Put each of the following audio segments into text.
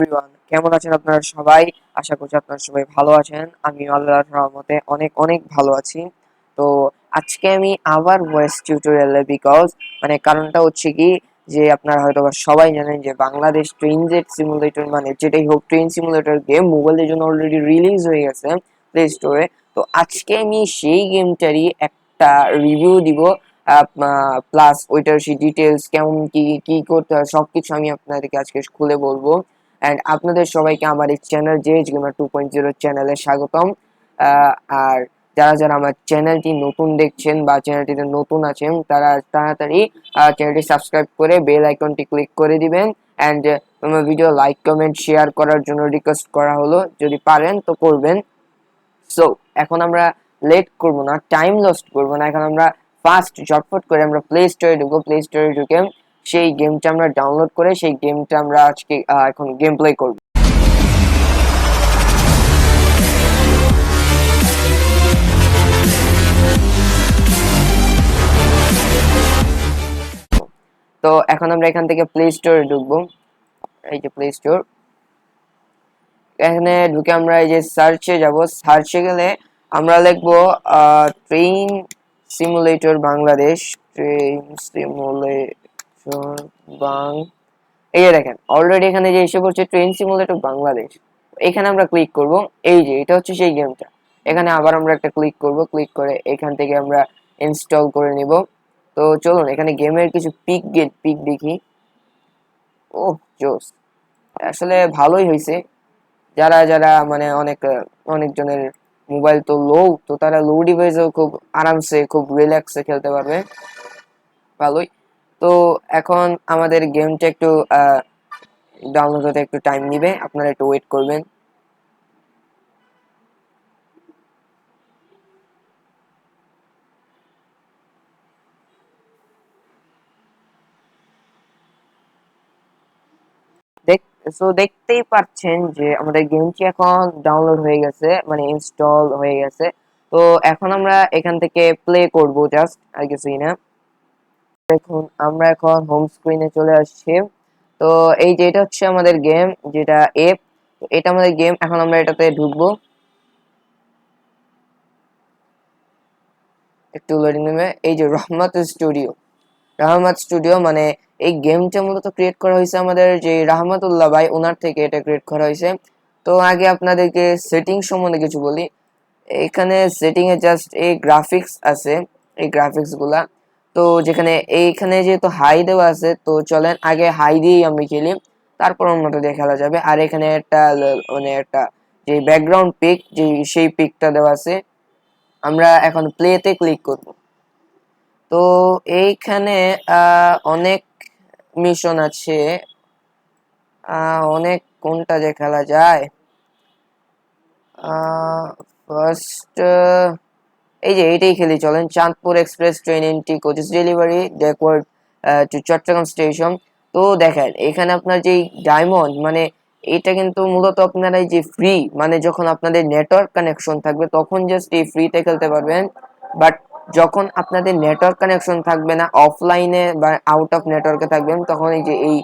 Everyone কেমন আছেন আপনারা সবাই? আশা করছি আপনারা সবাই ভালো আছেন। আমি আল্লাহর রহমতে অনেক অনেক ভালো আছি। তো আজকে আমি আবার ভয়েস টিউটোরিয়ালে বিকজ মানে কারণটা হচ্ছে কি যে আপনারা হয়তো সবাই জানেন যে বাংলাদেশ ট্রেনজেট সিমুলেটর মানে যেটাই হোক ট্রেন সিমুলেটর গেম মোবাইলের জন্য অলরেডি রিলিজ হয়ে গেছে প্লে স্টোরে তো আজকে আমি সেই গেমটারই একটা রিভিউ দিব। প্লাস ওইটার সেই ডিটেলস কেমন, কি কি করতে হয়, সবকিছু আমি আপনাদেরকে আজকে খুলে বলব। অ্যান্ড আপনাদের সবাইকে আমার এই channel JH gamer two point zero চ্যানেলে স্বাগতম। আর যারা যারা আমার চ্যানেলটি নতুন দেখছেন বা চ্যানেলটিতে নতুন আছেন, তারা তাড়াতাড়ি চ্যানেলটি সাবস্ক্রাইব করে বেল আইকনটি ক্লিক করে দিবেন। অ্যান্ড আমার ভিডিও লাইক কমেন্ট শেয়ার করার জন্য রিকোয়েস্ট করা হলো। যদি পারেন তো করবেন। সো এখন আমরা লেট করব না টাইম লস্ট করব না। এখন আমরা ফাস্ট ঝটফট করে আমরা প্লে স্টোরে ঢুকবো প্লে স্টোরে ঢুকে সেই গেমটা আমরা ডাউনলোড করে সেই গেমটা আমরা আজকে এখন গেম প্লে করব। তো এখন আমরা এখান থেকে প্লে স্টোরে ঢুকবো। এই যে প্লে স্টোর এখানে ঢুকে আমরা এই যে সার্চে যাব। সার্চে গেলে আমরা লিখব train simulator Bangladesh train simulator বাং, এই যে দেখেন অলরেডি এখানে যে এসে পড়ছে ট্রেন সিমুলেটর বাংলাদেশ। এখানে আমরা ক্লিক করব, এই যে, এটা হচ্ছে সেই গেমটা এখানে আবার আমরা একটা ক্লিক করব ক্লিক করে এখান থেকে আমরা ইনস্টল করে নিব। তো চলুন, এখানে গেমের কিছু পিক গেট পিক দেখি। ও জোস। আসলে ভালোই হয়েছে। যারা যারা মানে অনেক, অনেকজনের মোবাইল তো লো তো তারা লো ডিভাইসেও খুব আরামসে, খুব রিল্যাক্সে খেলতে পারবে। ভালোই। তো এখন আমাদের গেমটা একটু ডাউনলোড হতে একটু টাইম নিবে। আপনারা একটু ওয়েট করবেন। সো দেখতেই পাচ্ছেন যে আমাদের গেমটি এখন ডাউনলোড হয়ে গেছে মানে ইনস্টল হয়ে গেছে। তো এখন আমরা এখান থেকে প্লে করব জাস্ট আর কিছুই না। দেখুন, আমরা এখন হোম স্ক্রিনে চলে আসছি। তো এই যে এটা হচ্ছে আমাদের গেম যেটা এপ এটা আমাদের গেম এখন আমরা এটাতে ঢুকবো। একটু লোডিং নেবে। এই যে রহমত স্টুডিও রাহমাত স্টুডিও মানে এই গেমটা মূলত ক্রিয়েট করা হয়েছে আমাদের যে রাহমাতুল্লাহ ভাই ওনার থেকে এটা ক্রিয়েট করা হয়েছে। তো আগে আপনাদেরকে সেটিং সম্বন্ধে কিছু বলি। এখানে সেটিং এ জাস্ট এই গ্রাফিক্স আছে, এই গ্রাফিক্সগুলা। তো যেখানে এইখানে যেহেতু হাই দেওয়া আছে, তো চলেন আগে হাই দিয়েই আমি খেলি। তারপর অন্যটা দিয়ে খেলা যাবে। আর এখানে একটা মানে একটা যে ব্যাকগ্রাউন্ড পিক যে সেই পিকটা দেওয়া আছে, আমরা এখন প্লেতে ক্লিক করব। তো এইখানে অনেক মিশন আছে। অনেক কোনটা যে খেলা যায়? ফার্স্ট এই যে এইটাই খেলি চলেন। Chandpur express train NT coaches delivery, backward to Chattogram station. তো দেখেন, এখানে আপনার যে ডায়মন্ড মানে এটা কিন্তু মূলত আপনারা যে ফ্রি মানে যখন আপনাদের নেটওয়ার্ক কানেকশন থাকবে, তখন জাস্ট এই ফ্রিতে খেলতে পারবেন। বাট যখন আপনাদের নেটওয়ার্ক কানেকশন থাকবে না অফলাইনে বা আউট অফ নেটওয়ার্কে থাকবেন, তখন এই যে এই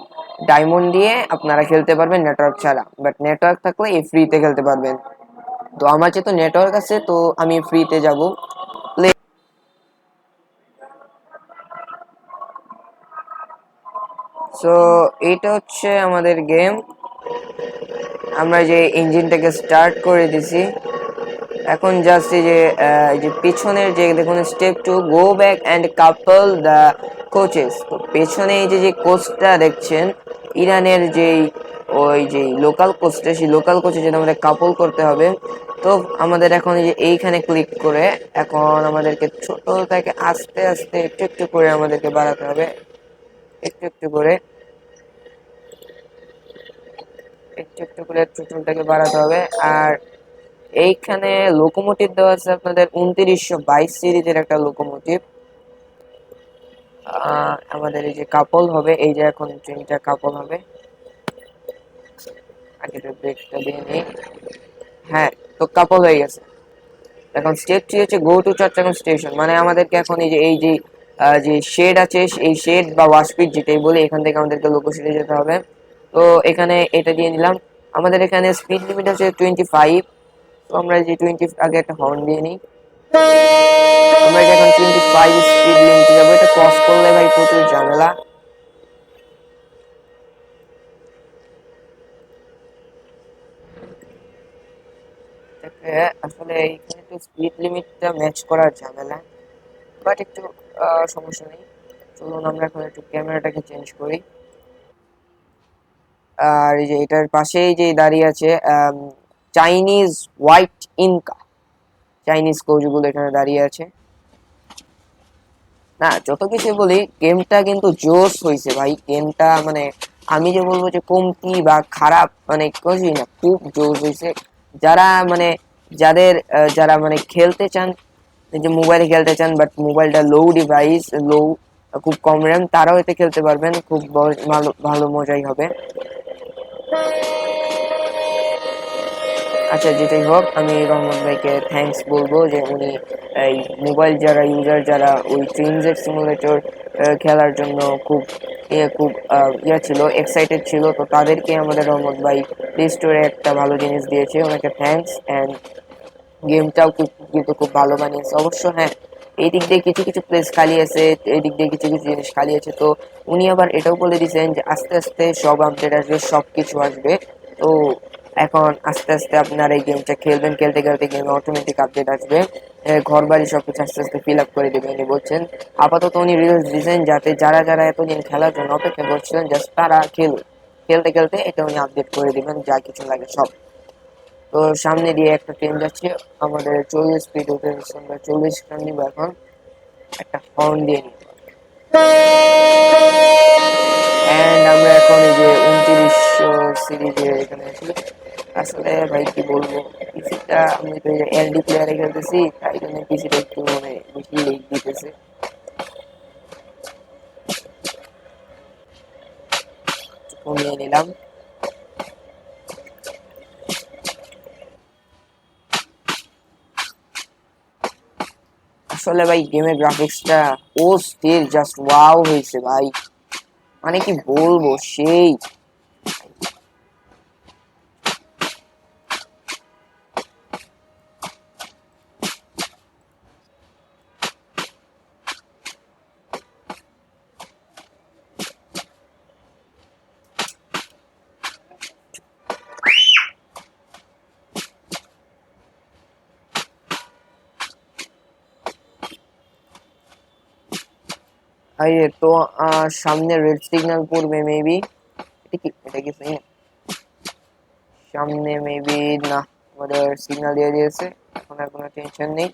ডায়মন্ড দিয়ে আপনারা খেলতে পারবেন নেটওয়ার্ক ছাড়া। বাট নেটওয়ার্ক থাকলে এই ফ্রিতে খেলতে পারবেন। তো আমার যেহেতু নেটওয়ার্ক আছে, তো আমি ফ্রিতে যাব প্লে সো এটা হচ্ছে আমাদের গেম আমরা যে ইঞ্জিনটাকে স্টার্ট করে দিছি। এখন জাস্ট যে এই যে পিছনের যে দেখুন step to go back and couple the coaches তো পেছনে এই যে যে কোচটা দেখছেন, ইরানের যেই, ওই যে লোকাল কোচটা সেই লোকাল কোচে যেটা আমাদের কাপল করতে হবে। তো আমাদের এখন এই যে এইখানে ক্লিক করে, এখন আমাদেরকে ছোট থেকে আস্তে আস্তে একটু একটু করে আমাদেরকে বাড়াতে হবে। একটু একটু করে। একটু একটু করে টোটালটাকে বাড়াতে হবে। আর এইখানে লোকোমোটিভ দেওয়া আছে আপনাদের উনত্রিশশো বাইশ সিরিজের একটা লোকোমোটিভ আমাদের এই যে কাপল হবে, এই যে এখন ট্রেনটা কাপল হবে। আগে তো ব্রেকটা দিয়ে নেই। হ্যাঁ তো কাপল হয়ে গেছে। এখন স্টেপ থ্রি হচ্ছে গো টু চট্টগ্রাম স্টেশন মানে আমাদেরকে এখন এই যে এই যে শেড আছে এই শেড বা ওয়াশপিট যেটাই বলি, এখান থেকে আমাদেরকে লোকোশিটে যেতে হবে। তো এখানে এটা দিয়ে নিলাম আমাদের এখানে স্পিড লিমিট আছে টোয়েন্টি ফাইভ তো আমরা যে টোয়েন্টি আগে একটা হর্ন দিয়ে নিই। আমরা এখন টোয়েন্টি ফাইভ স্পিড লিমিটে যাব। এটা ক্রস করলে ভাই প্রচুর ঝামেলা। আসলে এইখানে একটু স্পিড লিমিটটা ম্যাচ করার ঝামেলা। বাট একটু সমস্যা নেই। চলুন আমরা এখন একটু ক্যামেরাটাকে চেঞ্জ করি। আর এই যে এটার পাশেই যে দাঁড়িয়ে আছে চাইনিজ হোয়াইট ইনকা চাইনিজ কোচগুলো এখানে দাঁড়িয়ে আছে। না, যত কিছু বলি, গেমটা কিন্তু জোস হয়েছে ভাই। গেমটা মানে আমি যে বলব যে কমতি বা খারাপ মানে কিছুই না, খুব জোস হয়েছে যারা মানে যাদের যারা মানে খেলতে চান যে মোবাইলে খেলতে চান বাট মোবাইলটা লো ডিভাইস লো খুব কম র্যাম তারাও এতে খেলতে পারবেন। খুব ভালো ভালো মজাই হবে। আচ্ছা যেটাই হোক, আমি রহমত ভাইকে থ্যাঙ্কস বলব যে উনি, এই মোবাইল যারা ইউজার যারা ওই ট্রেনজেট সিমুলেটর খেলার জন্য খুব ইয়ে খুব ইয়ে ছিল এক্সাইটেড ছিল, তো তাদেরকে আমাদের রহমত ভাই প্লে স্টোরে একটা ভালো জিনিস দিয়েছে, ওনাকে থ্যাঙ্কস অ্যান্ড গেমটাও কিন্তু খুব ভালো বানিয়েছে। অবশ্য হ্যাঁ এই দিক দিয়ে কিছু কিছু প্লেস খালি আছে, এই দিক দিয়ে কিছু কিছু জিনিস খালি আছে। তো উনি আবার এটাও বলে দিয়েছেন যে আস্তে আস্তে সব আপডেট আসবে সব কিছু আসবে। তো এখন আস্তে আস্তে আপনার এই গেমটা খেলবেন, খেলতে খেলতে গেমে অটোমেটিক আপডেট আসবে। ঘর বাড়ি সব কিছু আস্তে আস্তে ফিল আপ করে দেবেন উনি বলছেন। আপাতত উনি রিলস দিয়েছেন যাতে যারা যারা এতদিন খেলার জন্য অপেক্ষা করছিলেন জাস্ট তারা খেলুন খেলতে খেলতে এটা উনি আপডেট করে দিবেন, যা কিছু লাগে সব। তো সামনে দিয়ে একটা ট্রেন যাচ্ছে, আমাদের চল্লিশ স্পিড যাচ্ছে আমরা চল্লিশ খান নিব এখন একটা হর্ন দিয়ে নিব আমরা এখন এই যে উনত্রিশশো সিরিজে এখানে আছি আসলে ভাই কি বলব, পিসিটা, আমি তো এলডি প্লেয়ারে খেলতেছি, তাই জন্য পিসিটা একটু মানে বেশি লেগ দিতেছে। কমিয়ে নিলাম। আসলে ভাই গেমের গ্রাফিক্সটা ও স্টিল জাস্ট ওয়াও হয়েছে ভাই। মানে কি বলব সেই এই তো আহ, সামনে রেড সিগন্যাল পড়বে মেবি এটা কি এটা কি সিগন্যাল সামনে মেবি না আমাদের সিগন্যাল দিয়ে দিয়েছে এখন আর কোনো টেনশন নেই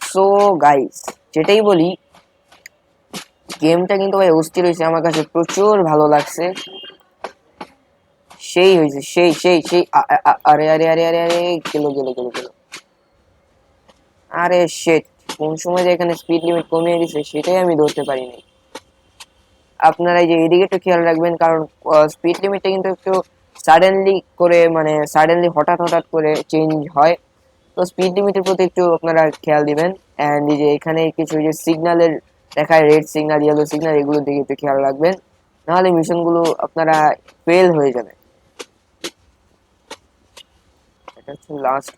সো গাইস যেটাই বলি গেমটা কিন্তু ভাই অস্থির হয়েছে আমার কাছে প্রচুর ভালো লাগছে। সেই হয়েছে, সেই সেই সেই আরে আরে আরে আরে আরে, গেলো গেলো গেলো গেলো। আরে শেট কোন সময় যে এখানে স্পিড লিমিট কমিয়ে দিছে, সেটাই আমি ধরতে পারিনি আপনারা এই যে এদিকে একটু খেয়াল রাখবেন, কারণ স্পিড লিমিটটা কিন্তু একটু সাডেনলি করে মানে সাডেনলি হঠাৎ হঠাৎ করে চেঞ্জ হয়। তো স্পিড লিমিটের প্রতি একটু আপনারা খেয়াল দিবেন। অ্যান্ড এই যে এখানে কিছু যে সিগন্যালের দেখায় রেড সিগনাল ইয়েলো সিগনাল এগুলোর দিকে একটু খেয়াল রাখবেন। নাহলে মিশনগুলো আপনারা ফেল হয়ে যাবে। এটা হচ্ছে লাস্ট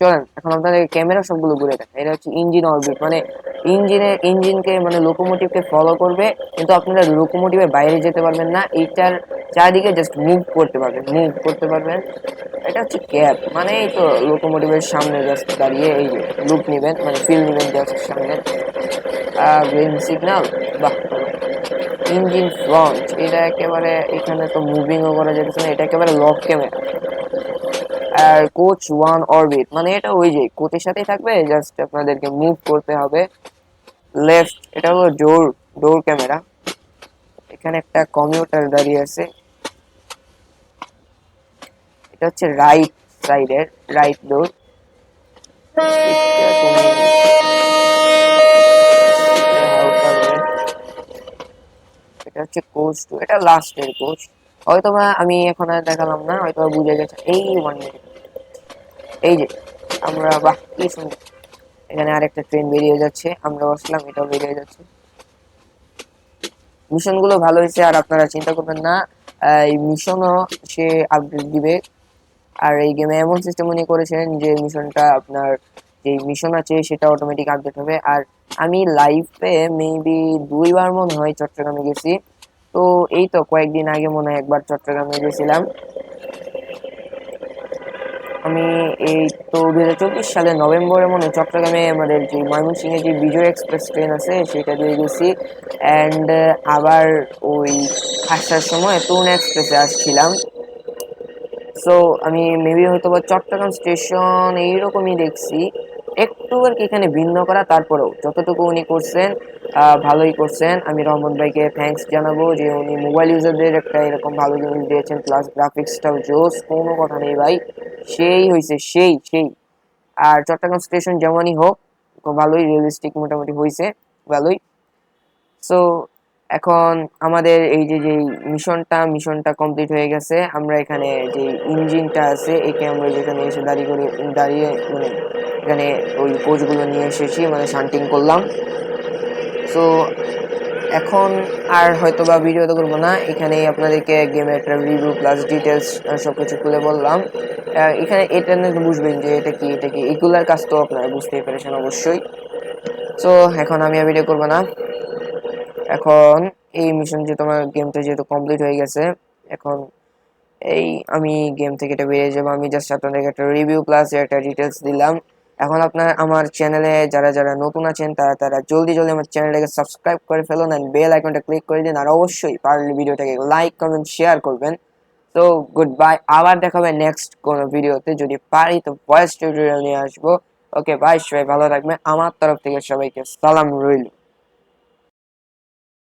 চলেন, এখন আপনাদের ক্যামেরা সবগুলো ঘুরে দেখেন এটা হচ্ছে ইঞ্জিন অরবিট মানে ইঞ্জিনে ইঞ্জিনকে মানে লোকোমোটিভকে ফলো করবে, কিন্তু আপনারা লোকোমোটিভের বাইরে যেতে পারবেন না। এইটার চারিদিকে জাস্ট মুভ করতে পারবেন মুভ করতে পারবেন। এটা হচ্ছে ক্যাব মানে এই তো লোকোমোটিভের সামনে জাস্ট দাঁড়িয়ে এই লুক নেবেন মানে ফিল নেবেন জাস্ট সামনে। গ্রিন সিগন্যাল বাহ। ইঞ্জিন ফ্রন্ট এটা একেবারে এখানে তো মুভিংও করা যেতেছে না, এটা একেবারে লক ক্যামেরা আর কোচ ওয়ান অরবিট মানে এটা ওই যে কোচের সাথেই থাকবে জাস্ট আপনাদেরকে মুভ করতে হবে। লেফট এটা হলো ডোর ডোর ক্যামেরা এখানে একটা কমিউটার দাঁড়িয়ে আছে। এটা হচ্ছে রাইট সাইডের রাইট ডোর হচ্ছে কোচ টু এটা লাস্টের কোচ হয়তো বা আমি এখন আর দেখালাম না হয়তো বুঝে গেছে। এই ওয়ান মিনিট এই যে, আমরা, বাহ, কি সুন্দর। এখানে আরেকটা ট্রেন বেরিয়ে যাচ্ছে আমরা বসলাম এটাও বেরিয়ে যাচ্ছে। মিশনগুলো ভালো হয়েছে, আর আপনারা চিন্তা করবেন না এই মিশনও সে আপডেট দিবে। আর এই গেমে এমন সিস্টেম উনি করেছেন যে মিশনটা আপনার, যে মিশন আছে, সেটা অটোমেটিক আপডেট হবে। আর আমি লাইফে মেবি দুইবার মনে হয় চট্টগ্রামে গেছি। তো এই তো কয়েকদিন আগে মনে হয় একবার চট্টগ্রামে গেছিলাম। আমি এই তো দু হাজার চব্বিশ সালে নভেম্বরে মনে চট্টগ্রামে আমাদের যে ময়মনসিংহে যে বিজয় এক্সপ্রেস ট্রেন আছে, সেটা দিয়ে গেছি। অ্যান্ড আবার ওই আসার সময় তরুণ এক্সপ্রেসে আসছিলাম। সো আমি মেবি হয়তো বা চট্টগ্রাম স্টেশন এইরকমই দেখছি। একটু আর কি এখানে ভিন্ন করা, তারপরেও যতটুকু উনি করছেন ভালোই করছেন। আমি রহমান ভাইকে থ্যাঙ্কস জানাব যে উনি মোবাইল ইউজারদের একটা এরকম ভালো জিনিস দিয়েছেন প্লাস গ্রাফিক্সটাও জোস, কোনো কথা নেই ভাই। সেই হয়েছে সেই সেই। আর চট্টগ্রাম স্টেশন যেমনই হোক, ভালোই রিয়েলিস্টিক মোটামুটি হয়েছে ভালোই। সো এখন আমাদের এই যে যে মিশনটা মিশনটা কমপ্লিট হয়ে গেছে, আমরা এখানে যে ইঞ্জিনটা আছে, একে আমরা যেখানে এসে দাঁড়িয়ে করে, দাঁড়িয়ে মানে এখানে ওই কোচগুলো নিয়ে এসেছি মানে শান্টিং করলাম। সো এখন আর হয়তো বা ভিডিও তো করব না এখানে আপনাদেরকে গেমের একটা রিভিউ প্লাস ডিটেলস সব কিছু খুলে বললাম। এখানে এটা নিয়ে বুঝবেন যে এটা কি এটা কি, এগুলার কাজ তো আপনারা বুঝতেই পেরেছেন অবশ্যই। সো এখন আমি আর ভিডিও করব না। এখন এই মিশন যে তোমার গেমটা যেহেতু কমপ্লিট হয়ে গেছে, এখন এই আমি গেম থেকে এটা বেরিয়ে যাব। আমি জাস্ট আপনাদেরকে একটা রিভিউ প্লাস একটা ডিটেলস দিলাম। এখন আপনার আমার চ্যানেলে যারা যারা নতুন আছেন, তারা তারা জলদি জলদি আমার চ্যানেলটাকে সাবস্ক্রাইব করে ফেলুন অ্যান্ড বেল আইকনটা ক্লিক করে দিন। আর অবশ্যই পারলে ভিডিওটাকে লাইক কমেন্ট শেয়ার করবেন। তো গুড বাই আবার দেখা হবে নেক্সট কোনো ভিডিওতে যদি পারি তো ভয়েস টিউটোরিয়াল নিয়ে আসব। ওকে বাই সবাই। ভালো থাকবেন। আমার তরফ থেকে সবাইকে সালাম রইল।